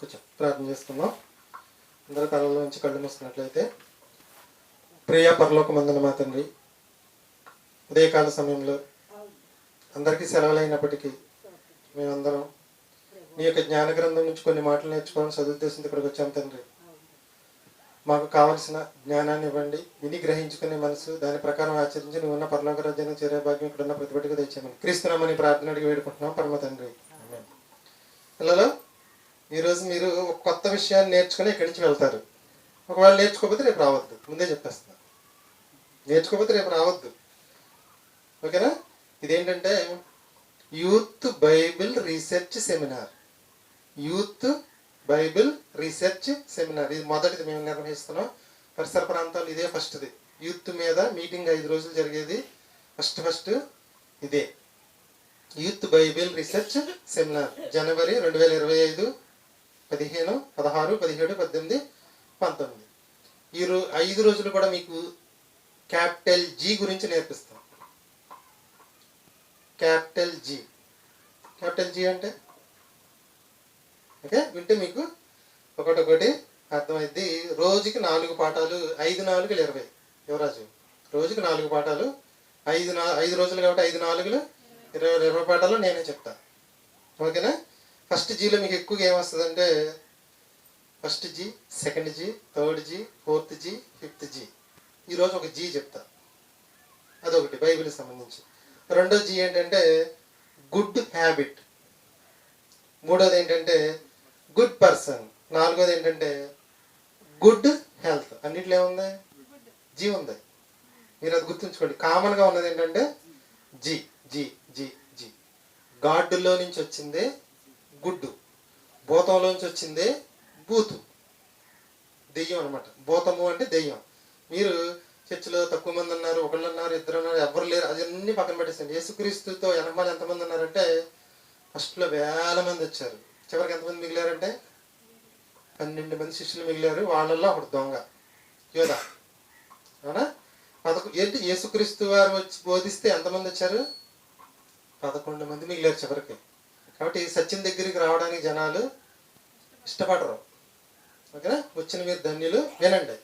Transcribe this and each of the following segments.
కూర్చో ప్రార్థన చేసుకుందాం అందరూ తలలో నుంచి కళ్ళు మూసుకున్నట్లయితే ప్రియ పరలోక మందున మా తండ్రి ఉదయకాల సమయంలో అందరికీ సెలవులైనప్పటికీ మేమందరం నీ యొక్క జ్ఞాన గ్రంథం నుంచి కొన్ని మాటలు నేర్చుకోవాలని సదుద్దేశంతో ఇక్కడికి వచ్చాం తండ్రి. మాకు కావలసిన జ్ఞానాన్ని ఇవ్వండి. విని గ్రహించుకునే మనసు దాని ప్రకారం ఆచరించి నువ్వు ఉన్న పరలోక రాజ్యాన్ని చేరే భాగ్యం ఇక్కడ ఉన్న ప్రతిభటిగా తెచ్చామని క్రీస్తునామని ప్రార్థన అడిగి వేడుకుంటున్నాం. పరమ తండ్రి. పిల్లలు ఈరోజు మీరు ఒక కొత్త విషయాన్ని నేర్చుకుని ఇక్కడి నుంచి వెళ్తారు. ఒకవేళ నేర్చుకోకపోతే రేపు రావద్దు. ముందే చెప్పేస్తాను నేర్చుకోకపోతే రేపు రావద్దు. ఓకేనా? ఇదేంటంటే youth Bible research seminar. Youth Bible research seminar. ఇది మొదటిది మేము నిర్వహిస్తున్నాం. పరిసర ప్రాంతాలు ఇదే ఫస్ట్ది. యూత్ మీద మీటింగ్ ఐదు రోజులు జరిగేది. ఫస్ట్ ఫస్ట్ ఇదే. Youth Bible research seminar. జనవరి రెండు వేల ఇరవై ఐదు పదిహేను పదహారు పదిహేడు పద్దెనిమిది పంతొమ్మిది. ఈ రో ఐదు రోజులు కూడా మీకు క్యాపిటల్ జీ గురించి నేర్పిస్తాం. Capital G. క్యాపిటల్ జీ అంటే? ఓకే వింటే మీకు ఒకటొకటి అర్థమైంది రోజుకి నాలుగు పాఠాలు ఐదు నాలుగులు ఇరవై. యువరాజు రోజుకి నాలుగు పాఠాలు ఐదు నా ఐదు రోజులు కాబట్టి ఐదు నాలుగులు ఇరవై ఇరవై పాఠాలు నేనే చెప్తాను ఓకేనా? ఫస్ట్ జీలో మీకు ఎక్కువగా ఏమొస్తుందంటే first G second G third G fourth G fifth G ఈరోజు ఒక జీ చెప్తా. అదొకటి బైబిల్కి సంబంధించి. రెండో జీ ఏంటంటే గుడ్ హ్యాబిట్ మూడోది ఏంటంటే గుడ్ పర్సన్ నాలుగోది ఏంటంటే గుడ్ హెల్త్ అన్నిట్లో ఏముంది? జీ ఉంది. మీరు అది గుర్తుంచుకోండి. కామన్గా ఉన్నది ఏంటంటే జీ జీ జీ జీ గాడ్లో నుంచి వచ్చింది గుడ్డు. భూతంలోంచి వచ్చింది బూతు. దెయ్యం అనమాట భూతము అంటే దెయ్యం. మీరు చర్చిలో తక్కువ మంది ఉన్నారు ఒకళ్ళు ఉన్నారు ఇద్దరు ఉన్నారు ఎవరు లేరు అవన్నీ పక్కన పెట్టేసండి యేసుక్రీస్తుతో ఎనభై ఎంతమంది ఉన్నారంటే ఫస్ట్లో వేల మంది వచ్చారు. చివరికి ఎంతమంది మిగిలారంటే? పన్నెండు మంది శిష్యులు మిగిలారు. వాళ్ళల్లో ఒకడు దొంగ. యోధా. అవునా? పదకొ ఏంటి? యేసుక్రీస్తు వారు వచ్చి బోధిస్తే ఎంతమంది వచ్చారు? పదకొండు మంది మిగిలారు చివరికి. కాబట్టి సత్యం దగ్గరికి రావడానికి జనాలు ఇష్టపడరు. ఓకేనా? వచ్చిన మీరు ధన్యులు వినండి.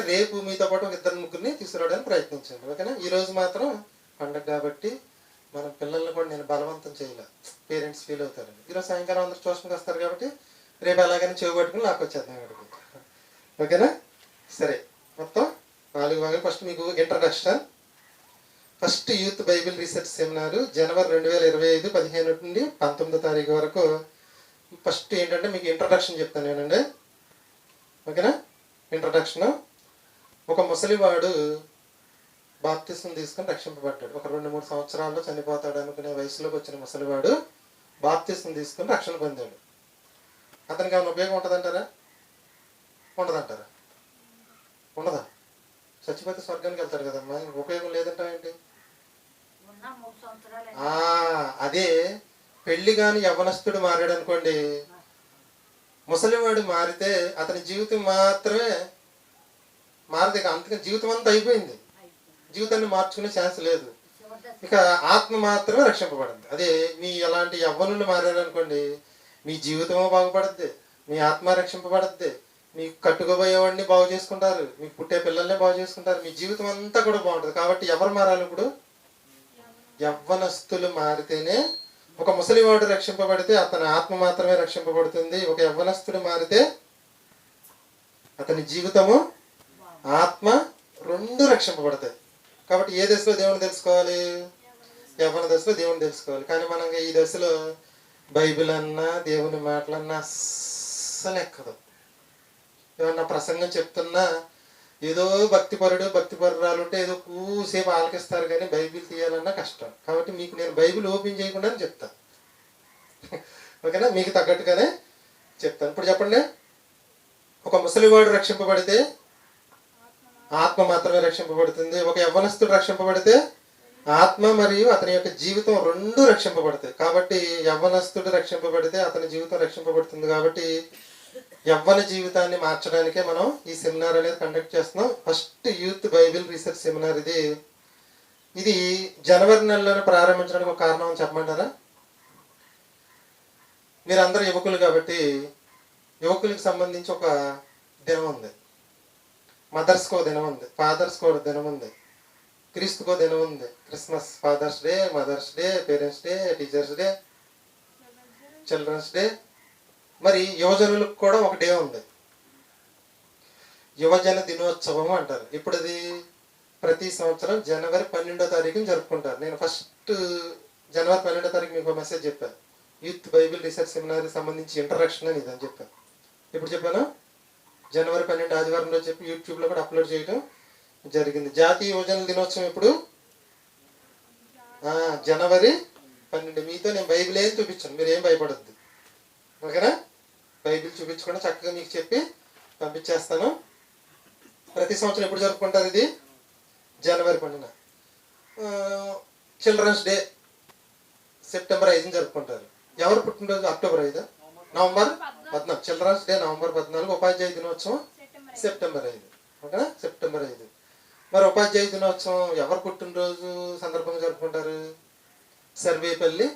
రేపు మీతో పాటు ఒక ఇద్దరు ముగ్గురిని తీసుకురావడానికి ప్రయత్నించండి. ఓకేనా? ఈరోజు మాత్రం పండగ కాబట్టి మన పిల్లల్ని కూడా నేను బలవంతం చేయలే. పేరెంట్స్ ఫీల్ అవుతారు. ఈరోజు సాయంకాలం అందరు ట్యూషన్కి వస్తారు కాబట్టి రేపు ఎలాగైనా చెవి పట్టుకుని నాకు వచ్చేద్దాం అక్కడికి ఓకేనా? సరే. మొత్తం నాలుగు భాగాలు. ఫస్ట్ మీకు introduction first youth Bible research seminar జనవరి రెండు వేల ఇరవై ఐదు పదిహేను నుండి పంతొమ్మిదో తారీఖు వరకు. ఫస్ట్ ఏంటంటే మీకు ఇంట్రడక్షన్ చెప్తాను నేనండి. ఓకేనా? ఇంట్రడక్షన్ ఒక ముసలివాడు బాప్తిసం తీసుకుని రక్షింపబడ్డాడు. ఒక రెండు మూడు సంవత్సరాల్లో చనిపోతాడు అనుకునే వయసులోకి వచ్చిన ముసలివాడు బాప్తిసం తీసుకుని రక్షణ పొందాడు. అతనికి ఏమైనా ఉపయోగం ఉంటుందంటారా? ఉండదంటారా? ఉండదా? చచ్చిపోతే స్వర్గానికి వెళ్తాడు కదమ్మా. ఉపయోగం ఉపయోగం ఏంటి ఉన్న మూడు సంవత్సరాలు ఆ, అదే. పెళ్ళి కాని యవనస్తుడు మారాడు అనుకోండి ముసలివాడు మారితే అతని జీవితం మాత్రమే మారదు ఇక. అంతగా జీవితం అంతా అయిపోయింది. జీవితాన్ని మార్చుకునే ఛాన్స్ లేదు. ఇక ఆత్మ మాత్రమే రక్షింపబడింది. అదే మీ ఎలాంటి యవ్వనులు మారారనుకోండి మీ జీవితమో బాగుపడద్ది మీ ఆత్మ రక్షింపబడద్ది మీకు కట్టుకోబోయేవాడిని బాగు చేసుకుంటారు మీకు పుట్టే పిల్లల్ని బాగు చేసుకుంటారు మీ జీవితం అంతా కూడా బాగుంటుంది. కాబట్టి ఎవరు మారాలి ఇప్పుడు? యవ్వనస్తులు మారితేనే ఒక ముసలివాడు రక్షింపబడితే అతని ఆత్మ మాత్రమే రక్షింపబడుతుంది. ఒక యవ్వనస్తుడు మారితే అతని జీవితము ఆత్మ రెండు రక్షింపబడతాయి. కాబట్టి ఏ దశలో దేవుని తెలుసుకోవాలి? యవ్వన దశలో దేవుని తెలుసుకోవాలి. కానీ మనం ఈ దశలో బైబిల్ అన్నా దేవుని మాటలన్నా అస్సలు ఎక్కదు. ఏమన్నా ప్రసంగం చెప్తున్నా ఏదో భక్తిపరుడు భక్తిపరురాలు ఉంటే ఏదో కూసేపు ఆలకిస్తారు కానీ బైబిల్ తీయాలన్నా కష్టం. కాబట్టి మీకు నేను బైబిల్ ఓపెన్ చేయకుండానే చెప్తాను ఓకేనా? మీకు తగ్గట్టుగానే చెప్తాను. ఇప్పుడు చెప్పండి. ఒక ముసలివాడు రక్షింపబడితే ఆత్మ మాత్రమే రక్షింపబడుతుంది. ఒక యవ్వనస్తుడు రక్షింపబడితే ఆత్మ మరియు అతని యొక్క జీవితం రెండు రక్షింపబడతాయి. కాబట్టి యవ్వనస్తుడు రక్షింపబడితే అతని జీవితం రక్షింపబడుతుంది. కాబట్టి యవ్వన జీవితాన్ని మార్చడానికే మనం ఈ సెమినార్ అనేది కండక్ట్ చేస్తున్నాం. First youth Bible research seminar ఇది. ఇది జనవరి నెలలోనే ప్రారంభించడానికి ఒక కారణం అని చెప్పమంటారా? మీరందరూ యువకులు కాబట్టి యువకులకు సంబంధించి ఒక దినం ఉంది. మదర్స్కో దినం ఉంది. ఫాదర్స్కో దినం ఉంది. క్రీస్తుకో దినం ఉంది. Christmas father's day mother's day parents' day teachers' day children's day మరి యువజనులకు కూడా ఒక డే ఉంది. యువజన దినోత్సవం అంటారు. ఇప్పుడు అది ప్రతి సంవత్సరం జనవరి పన్నెండో తారీఖున జరుపుకుంటారు. నేను ఫస్ట్ జనవరి పన్నెండో తారీఖు మీకు మెసేజ్ చెప్పాను. యూత్ బైబిల్ రీసెర్చ్ సెమినార్కి సంబంధించి ఇంట్రడక్షన్ అని ఇదని చెప్పాను. ఇప్పుడు చెప్పాను? జనవరి పన్నెండు ఆదివారం రోజు చెప్పి యూట్యూబ్లో కూడా అప్లోడ్ చేయడం జరిగింది. జాతీయ యువజన దినోత్సవం ఇప్పుడు జనవరి పన్నెండు. మీతో నేను బైబిల్ ఏం చూపించాను. మీరు ఏం భయపడద్దు. ఓకేనా? బైబిల్ చూపించకుండా చక్కగా మీకు చెప్పి పంపించేస్తాను. ప్రతి సంవత్సరం ఎప్పుడు జరుపుకుంటారు ఇది? జనవరి పండుగ చిల్డ్రన్స్ డే సెప్టెంబర్ ఐదుని జరుపుకుంటారు. ఎవరు పుట్టినరోజు? అక్టోబర్ ఐదు. నవంబర్ పద్నాలుగు. చిల్డ్రన్స్ డే నవంబర్ పద్నాలుగు. ఉపాధ్యాయ దినోత్సవం సెప్టెంబర్ ఐదు. ఓకేనా? సెప్టెంబర్ ఐదు. మరి ఉపాధ్యాయ దినోత్సవం ఎవరు పుట్టినరోజు సందర్భంగా జరుపుకుంటారు? సర్వేపల్లి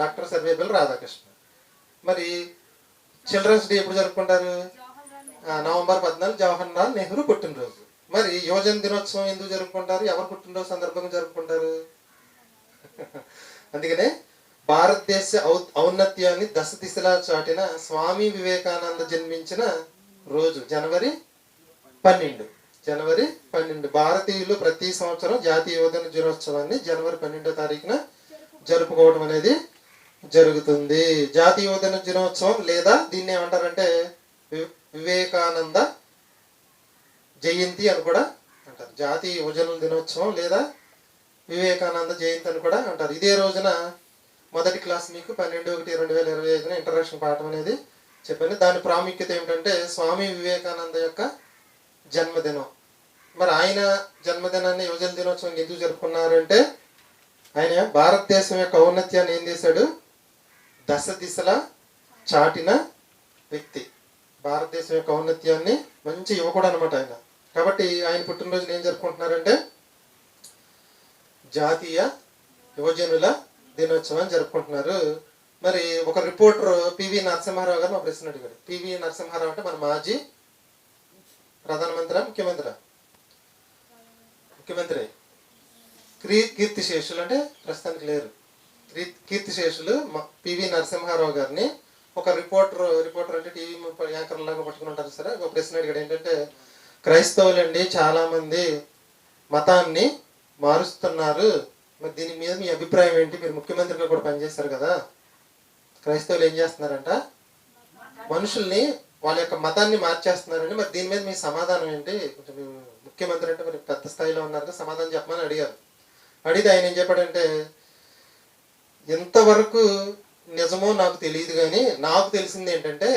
డాక్టర్ సర్వేపల్లి రాధాకృష్ణ. మరి చిల్డ్రన్స్ డే ఎప్పుడు జరుపుకుంటారు? నవంబర్ పద్నాలుగు జవహర్ లాల్ నెహ్రూ పుట్టినరోజు. మరి యువజన దినోత్సవం ఎందుకు జరుపుకుంటారు? ఎవరు పుట్టినరోజు సందర్భంగా జరుపుకుంటారు? అందుకనే భారతదేశ ఔ- ఔన్నత్యాన్ని దశ దిశలా చాటిన స్వామి వివేకానంద జన్మించిన రోజు జనవరి పన్నెండు. జనవరి పన్నెండు. భారతీయులు ప్రతి సంవత్సరం జాతీయ యువజన దినోత్సవాన్ని జనవరి పన్నెండో తారీఖున జరుపుకోవడం అనేది జరుగుతుంది. జాతీయ యువజన దినోత్సవం లేదా దీన్ని ఏమంటారంటే వి- వివేకానంద జయంతి అని కూడా అంటారు. జాతీయ యువజన దినోత్సవం లేదా వివేకానంద జయంతి అని కూడా అంటారు. ఇదే రోజున మొదటి క్లాస్ మీకు పన్నెండు ఒకటి రెండు వేల ఇరవై ఐదున ఇంటర్నేషనల్ పాఠం అనేది చెప్పాను దాని ప్రాముఖ్యత ఏమిటంటే స్వామి వివేకానంద యొక్క జన్మదినం. మరి ఆయన జన్మదినాన్ని యువజన దినోత్సవం ఎందుకు జరుపుకున్నారంటే ఆయన భారతదేశం యొక్క ఔన్నత్యాన్ని ఏం చేశాడు? దశ దిశల చాటిన వ్యక్తి. భారతదేశం యొక్క ఔన్నత్యాన్ని మంచి యువకుడు అనమాట ఆయన. కాబట్టి ఆయన పుట్టినరోజున ఏం జరుపుకుంటున్నారంటే జాతీయ యువజనుల దినోత్సవాన్ని జరుపుకుంటున్నారు. మరి ఒక రిపోర్టర్ పివి నరసింహారావు గారు మా ప్రశ్న అడిగాడు. పివి నరసింహారావు అంటే మన మాజీ ప్రధానమంత్రి ముఖ్యమంత్రి. ముఖ్యమంత్రి. క్రీ కీర్తి శేషులు అంటే ప్రస్తుతానికి లేరు. కీర్తిశేషులు మ- పివి నరసింహారావు గారిని ఒక రిపోర్టర్ రిపోర్టర్ అంటే టీవీ యాంకర్ లాగా పట్టుకుని ఉంటారు సరే. ఒక ప్రశ్న అడిగాడు ఏంటంటే క్రైస్తవులండి చాలా మంది మతాన్ని మారుస్తున్నారు. మరి దీని మీద మీ అభిప్రాయం ఏంటి? మీరు ముఖ్యమంత్రిగా కూడా పనిచేశారు కదా. క్రైస్తవులు ఏం చేస్తున్నారంట? మనుషుల్ని వాళ్ళ యొక్క మతాన్ని మార్చేస్తున్నారండి మరి దీని మీద మీ సమాధానం ఏంటి? కొంచెం ముఖ్యమంత్రి అంటే మరి పెద్ద స్థాయిలో ఉన్నారు సమాధానం చెప్పమని అడిగారు. అడిగితే ఆయన ఏం చెప్పాడంటే ఎంతవరకు నిజమో నాకు తెలియదు కానీ నాకు తెలిసింది ఏంటంటే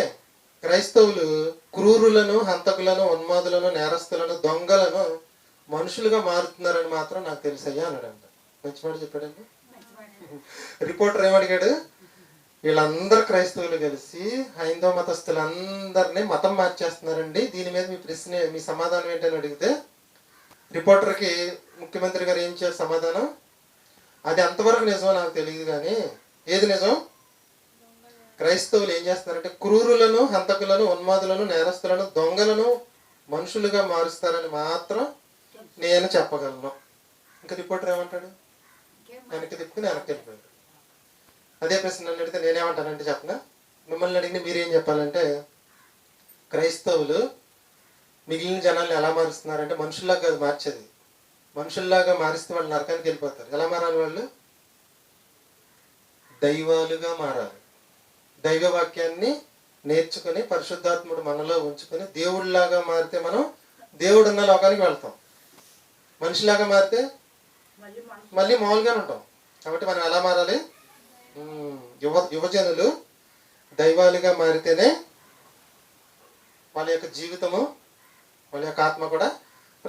క్రైస్తవులు క్రూరులను హంతకులను ఉన్మాదులను నేరస్తులను దొంగలను మనుషులుగా మారుతున్నారని మాత్రం నాకు తెలుసయ్యా అన్నాడంట. మంచి మాట చెప్పాడండి. రిపోర్టర్ ఏమడిగాడు? వీళ్ళందరూ క్రైస్తవులు కలిసి హైందవ మతస్థులందరినీ మతం మార్చేస్తున్నారండి. దీని మీద మీ ప్రశ్న మీ సమాధానం ఏంటని అడిగితే రిపోర్టర్కి ముఖ్యమంత్రి గారు ఏం చేయాలి సమాధానం? అది ఎంతవరకు నిజమో నాకు తెలియదు కానీ ఏది నిజం? క్రైస్తవులు ఏం చేస్తారంటే క్రూరులను హంతకులను ఉన్మాదులను నేరస్తులను దొంగలను మనుషులుగా మారుస్తారని మాత్రం నేను చెప్పగలను. ఇంకా రిపోర్టర్ ఏమంటాడు వెనక్కి తిప్పుకుని వెనక్కి వెళ్ళిపోయాడు. అదే ప్రశ్న నన్ను అడిగితే నేనేమంటానంటే చెప్పనా? మిమ్మల్ని అడిగిన మీరేం చెప్పాలంటే క్రైస్తవులు మిగిలిన జనాల్ని ఎలా మారుస్తున్నారంటే మనుషుల్లాగా కాదు మార్చేది. మనుషుల్లాగా మారిస్తే వాళ్ళు నరకానికి వెళ్ళిపోతారు. ఎలా మారాలి వాళ్ళు? దైవాలుగా మారాలి. దైవ వాక్యాన్ని నేర్చుకుని పరిశుద్ధాత్ముడు మనలో ఉంచుకొని దేవుడిలాగా మారితే మనం దేవుడు ఉన్న లోకానికి వెళ్తాం. మనిషిలాగా మారితే మళ్ళీ మామూలుగానే ఉంటాం. కాబట్టి మనం ఎలా మారాలి? యువ యువజనులు దైవాలుగా మారితేనే వాళ్ళ యొక్క జీవితము వాళ్ళ యొక్క ఆత్మ కూడా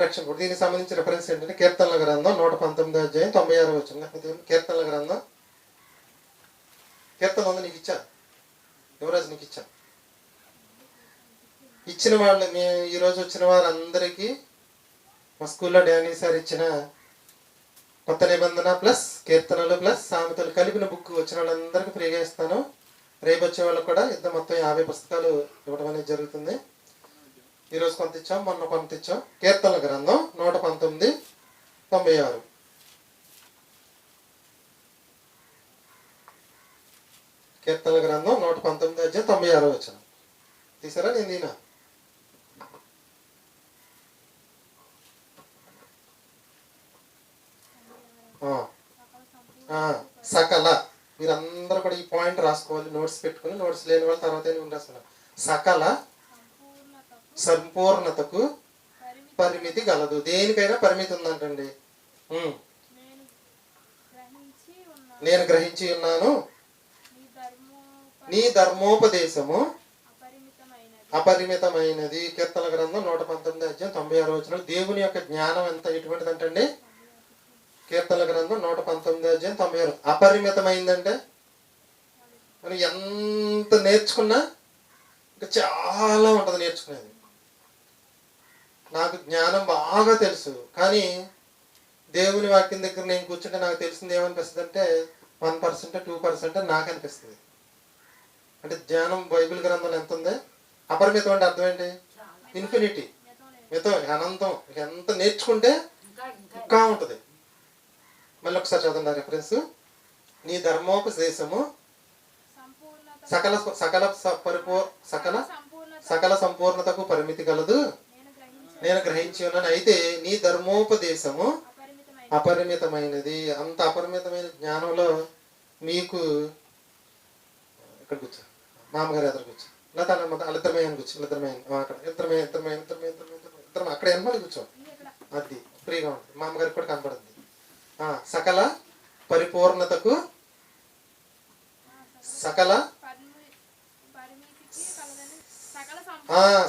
రక్షకుడు దీనికి సంబంధించిన రిఫరెన్స్ ఏంటంటే కీర్తనల గ్రంథం నూట పంతొమ్మిది అధ్యాయం తొంభై ఆరు వచ్చిన కీర్తనల గ్రంథం. కీర్తన ఉంది నీకు ఇచ్చా? యువరాజు నీకు ఇచ్చా? ఇచ్చిన వాళ్ళు మేము ఈరోజు వచ్చిన వారందరికీ మా స్కూల్లో డానీ సార్ ఇచ్చిన కొత్త నిబంధన ప్లస్ కీర్తనలు ప్లస్ సామెతలు కలిపిన బుక్ వచ్చిన వాళ్ళందరికీ ఫ్రీగా ఇస్తాను. రేపు వచ్చే వాళ్ళకి కూడా ఇద్దరు మొత్తం యాభై పుస్తకాలు ఇవ్వడం అనేది జరుగుతుంది. ఈరోజు కొంత ఇచ్చాం మొన్న కొంత ఇచ్చాం. కీర్తనల గ్రంథం నూట పంతొమ్మిది తొంభై ఆరు. కీర్తనల గ్రంథం నూట పంతొమ్మిది అధ్యాయం తొంభై ఆరో వచ్చిన తీసారా? నేను దీనా ఆ. ఆ, సకల. మీరందరూ కూడా ఈ పాయింట్ రాసుకోవాలి. నోట్స్ పెట్టుకుని నోట్స్ లేని వాళ్ళ తర్వాత ఏమి సకల సంపూర్ణతకు పరిమితి గలదు. దేనికైనా పరిమితి ఉందంటండి. నేను గ్రహించి ఉన్నాను. నీ ధర్మోపదేశము అపరిమితమైనది. కీర్తన గ్రంథం నూట పంతొమ్మిది అధ్యాయం తొంభై ఆరు వచ్చిన దేవుని యొక్క జ్ఞానం ఎంత ఎటువంటిది అంటండి కీర్తన గ్రంథం నూట పంతొమ్మిది అధ్యాయం తొంభై ఆరు. అపరిమితమైందంటే? మనం ఎంత నేర్చుకున్నా? ఇంకా చాలా ఉంటుంది నేర్చుకునేది. నాకు జ్ఞానం బాగా తెలుసు. కానీ దేవుని వాక్యం దగ్గర నేను కూర్చుంటే నాకు తెలిసింది ఏమనిపిస్తుంది అంటే వన్ పర్సెంట్ టూ పర్సెంట్ నాకు అనిపిస్తుంది అంటే జ్ఞానం బైబిల్ గ్రంథంలో ఎంత ఉంది? అపరిమితం అంటే అర్థం ఏంటి? ఇన్ఫినిటీ మితం అనంతం. ఎంత నేర్చుకుంటే ఇంకా ఉంటుంది. మళ్ళీ ఒకసారి చదవండి రెఫరెన్స్ నీ ధర్మోపదేశము సకల సకల స- పరిపూ సకల సకల సంపూర్ణతకు పరిమితి కలదు నేను గ్రహించి గ్రహించి ఉన్నాను అయితే నీ ధర్మోపదేశము అపరిమితమైనది. అంత అపరిమితమైన జ్ఞానంలో మీకు ఇక్కడ కూర్చో. మామగారు ఎదురు కూర్చో. లేదా వాళ్ళిద్దరమైన కూర్చో. ఇద్దరమైన అక్కడ ఇద్దరమే ఇద్దరమే ఇద్దరమే ఇద్దరమే ఇద్దరమే అక్కడ వెనకాల కూర్చో. అది ఫ్రీగా ఉంటుంది. మా అమ్మగారికి కూడా కనపడుతుంది. ఆ, సకల పరిపూర్ణతకు సకల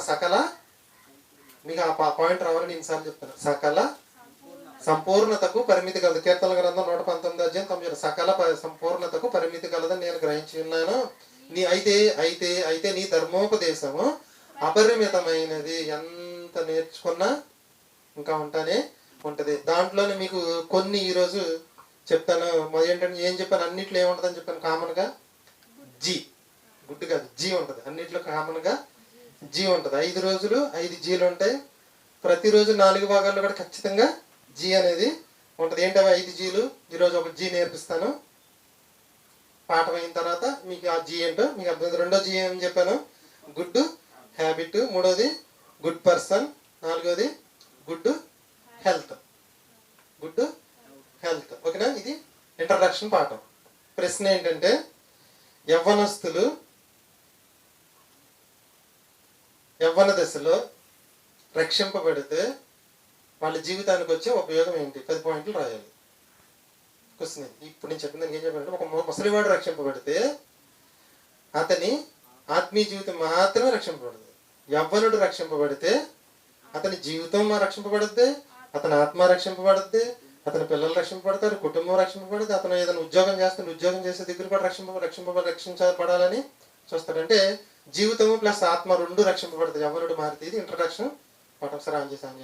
సకల మీకు ఆ పాయింట్ రావాలని ఇన్నిసార్లు చెప్తాను సకల సంపూర్ణతకు పరిమితి కలదు. కీర్తన గ్రంథం నూట పంతొమ్మిది అధ్యాయం తొమ్మిది సకల ప- సంపూర్ణతకు పరిమితి కలదని నేను గ్రహించి ఉన్నాను. నీ అయితే అయితే అయితే నీ ధర్మోపదేశము అపరిమితమైనది. ఎంత నేర్చుకున్నా ఇంకా ఉంటానే ఉంటది. దాంట్లోనే మీకు కొన్ని ఈరోజు చెప్తాను. ఏంటంటే ఏం చెప్పాను? అన్నిట్లో ఏముంటుందని చెప్పాను కామన్గా? జీ. గుడ్ కాదు. జీ ఉంటుంది. అన్నిట్లో కామన్గా జీ ఉంటుంది. ఐదు రోజులు ఐదు జీలు ఉంటాయి. ప్రతిరోజు నాలుగు భాగాల్లో కూడా ఖచ్చితంగా జీ అనేది ఉంటుంది. ఏంటవి ఐదు జీలు? ఈరోజు ఒక జీ నేర్పిస్తాను. పాఠం అయిన తర్వాత మీకు ఆ జీ ఏంటో మీకు అర్థం రెండో జీ ఏం చెప్పాను? గుడ్ హ్యాబిట్ మూడోది గుడ్ పర్సన్ నాలుగోది గుడ్ హెల్త్ గుడ్ హెల్త్ ఓకేనా? ఇది ఇంట్రడక్షన్ పాఠం. ప్రశ్న ఏంటంటే యవ్వనస్తులు యవ్వన దశలో రక్షింపబడితే వాళ్ళ జీవితానికి వచ్చే ఉపయోగం ఏంటి? పది పాయింట్లు రాయాలి. క్వశ్చన్ ఇప్పుడు నేను చెప్పిన ఏం చెప్పాలంటే ఒక ముసలివాడు రక్షింపబడితే అతని ఆత్మీయ జీవితం మాత్రమే రక్షింపబడదు. యవ్వనుడు రక్షింపబడితే అతని జీవితం రక్షింపబడుద్ది అతని ఆత్మ రక్షింపబడుద్ది అతని పిల్లలు రక్షింపబడతారు కుటుంబం రక్షింపబడుద్ది అతను ఏదైనా ఉద్యోగం చేస్తున్న ఉద్యోగం చేసే దగ్గర కూడా రక్షింప రక్షింప రక్షించబడాలని చూస్తాడు అంటే జీవితము ప్లస్ ఆత్మ రెండు రక్షింపబడతాయి. ఎవరుడు మారితే ఇది ఇంట్రడక్షన్ పాఠం సార్ ఆన్ చేసి ఆన్